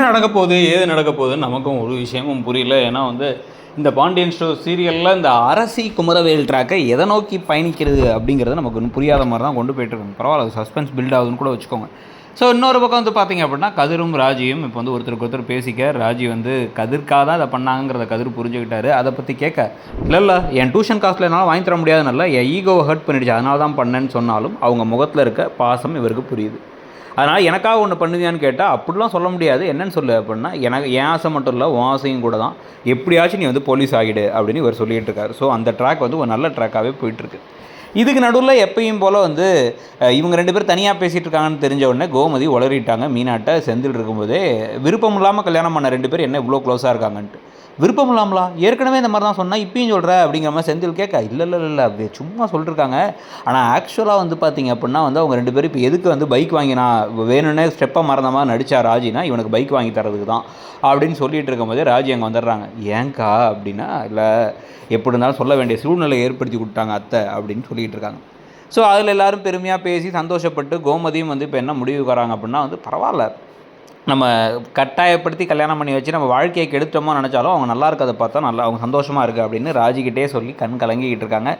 என்ன நடக்க போகுது ஏது நடக்க போகுதுன்னு நமக்கும் ஒரு விஷயமும் புரியல. ஏன்னா வந்து இந்த பாண்டியன் ஸ்டோ சீரியலில் இந்த அரசி குமரவேல் ட்ராக்கை எதை நோக்கி பயணிக்கிறது அப்படிங்கிறது நமக்கு இன்னும் புரியாத மாதிரி தான் கொண்டு போயிட்டு இருக்கோம் பரவாயில்ல சஸ்பென்ஸ் பில்ட் ஆகுதுன்னு கூட வச்சுக்கோங்க. ஸோ இன்னொரு பக்கம் வந்து பார்த்தீங்க அப்படின்னா கதிரும் ராஜியும் இப்போ வந்து ஒருத்தருக்கு ஒருத்தர் பேசிக்க ராஜி வந்து கதிர்க்காக தான் அதை பண்ணாங்கிறத கதிர் புரிஞ்சுக்கிட்டாரு. அதை பற்றி கேட்க இல்லை இல்லை என் டியூஷன் காஸ்ட்டில் என்னால் வாங்கி தர முடியாதுனால என் ஈகோவை ஹர்ட் பண்ணிடுச்சு அதனால தான் பண்ணேன்னு சொன்னாலும் அவங்க முகத்தில் இருக்க பாசம் இவருக்கு புரியுது. அதனால் எனக்காக ஒன்று பண்ணுவியான்னு கேட்டால் அப்படிலாம் சொல்ல முடியாது. என்னன்னு சொல்லு அப்படின்னா எனக்கு என் ஆசை மட்டும் இல்லை உன் ஆசையும் கூட தான். எப்படியாச்சும் நீ வந்து போலீஸ் ஆகிடு அப்படின்னு இவர் சொல்லிகிட்டு இருக்காரு. ஸோ அந்த ட்ராக் வந்து ஒரு நல்ல ட்ராக்காகவே போயிட்டுருக்கு இதுக்கு நடுவில் எப்பயும் போல் வந்து இவங்க ரெண்டு பேரும் தனியாக பேசிகிட்டு இருக்காங்கன்னு தெரிஞ்ச உடனே கோமதி உளறிட்டாங்க. மீனாட்ட செந்தில் இருக்கும்போதே விருப்பம் இல்லாமல் கல்யாணம் பண்ண ரெண்டு பேர் என்ன இவ்வளோ க்ளோஸாக இருக்காங்கன்ட்டு. விருப்பம் இல்லாமலா? ஏற்கனவே இந்த மாதிரி தான் சொன்னால் இப்பயும் சொல்கிற அப்படிங்கிற மாதிரி செந்தில் கேட்க இல்லை இல்லை இல்லை இல்லை. சும்மா சொல்லிருக்காங்க. ஆனால் ஆக்சுவலாக வந்து பார்த்தீங்க அப்படின்னா வந்து அவங்க ரெண்டு பேரும் இப்போ எதுக்கு வந்து பைக் வாங்கினா வேணும்னே ஸ்டெப்பை மறந்த மாதிரி நடித்தா ராஜினா இவனுக்கு பைக் வாங்கி தரதுக்கு தான் அப்படின்னு சொல்லிட்டு இருக்கும்போது ராஜி அங்கே வந்துடுறாங்க. ஏங்கா? அப்படின்னா இல்லை எப்படி இருந்தாலும் சொல்ல வேண்டிய சூழ்நிலை ஏற்படுத்தி கொடுத்தாங்க அத்தை அப்படின்னு சொல்லிட்டு இருக்காங்க. ஸோ அதில் எல்லாரும் பெருமையாக பேசி சந்தோஷப்பட்டு கோமதியும் வந்து இப்போ என்ன முடிவுக்கு வராங்க அப்படின்னா வந்து பரவாயில்ல. நம்ம கட்டாயப்படுத்தி கல்யாணம் பண்ணி வச்சு நம்ம வாழ்க்கையை கெடுத்தோமோ நினச்சாலும் அவங்க நல்லா இருக்கிறத பார்த்தா நல்லா அவங்க சந்தோஷமாக இருக்குது அப்படின்னு ராஜிக்கிட்டே சொல்லி கண் கலங்கிக்கிட்டு இருக்காங்க.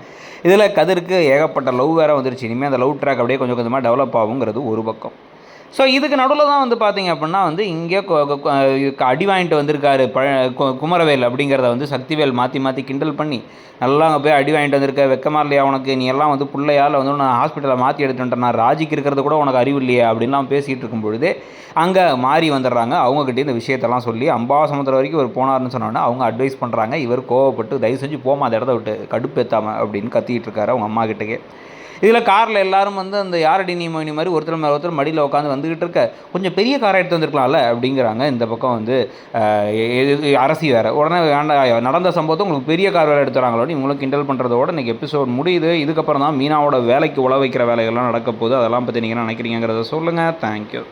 இதில் கதிருக்கு ஏகப்பட்ட லவ் வேறு வந்துருச்சு. இனிமேல் அந்த லவ் ட்ராக் அப்படியே கொஞ்சம் கொஞ்சமாக டெவலப் ஆகுங்கிறது ஒரு பக்கம். ஸோ இதுக்கு நடுவில் தான் வந்து பார்த்தீங்க அப்படின்னா வந்து இங்கே அடி வாங்கிட்டு வந்திருக்காரு பழ கு- குமரவேல் அப்படிங்கிறத வந்து சக்திவேல் மாற்றி மாற்றி கிண்டல் பண்ணி நல்லா அங்கே போய் அடி வாங்கிட்டு வந்திருக்க வெக்கமா இல்லையா உனக்கு? நீ எல்லாம் வந்து பிள்ளையால் வந்து நான் ஹாஸ்பிட்டலில் மாற்றி எடுத்துட்டு நான் ராஜிக்கு இருக்கிறது கூட உனக்கு அறிவு இல்லையா அப்படின்லாம் பேசிகிட்டு இருக்கும்பொழுதே அங்கே மாறி வந்துடுறாங்க. அவங்கக்கிட்டே இந்த விஷயத்தெல்லாம் சொல்லி அம்பாசமுத்திரம் வரைக்கும் இவர் போனார்னு சொன்னோன்னே அவங்க அட்வைஸ் பண்ணுறாங்க இவர் கோவப்பட்டு தயவு செஞ்சு போமா அந்த இடத்த விட்டு கடுப்பேத்தாம அப்படின்னு கத்திக்கிட்டு இருக்காரு அவங்க அம்மா கிட்டக்கே இதில் காரில் எல்லாரும் வந்து அந்த யாரடி நீ மணி மாதிரி ஒருத்தர் மேலே ஒருத்தர் மடியில் உட்காந்து வந்துக்கிட்டு இருக்க. கொஞ்சம் பெரிய காரை எடுத்து வந்திருக்கலாம்ல அப்படிங்கிறாங்க இந்த பக்கம் வந்து அரசி வேறு. உடனே நடந்த சம்பவத்தை உங்களுக்கு பெரிய கார் வேறு எடுத்துறாங்களோன்னு இவங்களும் கிண்டல் பண்ணுறதோட இன்றைக்கி எபிசோட் முடியுது. இதுக்கப்புறம் தான் மீனாவோட வேலைக்கு உழ வைக்கிற வேலைகள்லாம் நடக்க போகுது. அதெல்லாம் பற்றி நீங்கள் என்ன நினைக்கிறீங்கிறத சொல்லுங்கள் தேங்க்யூ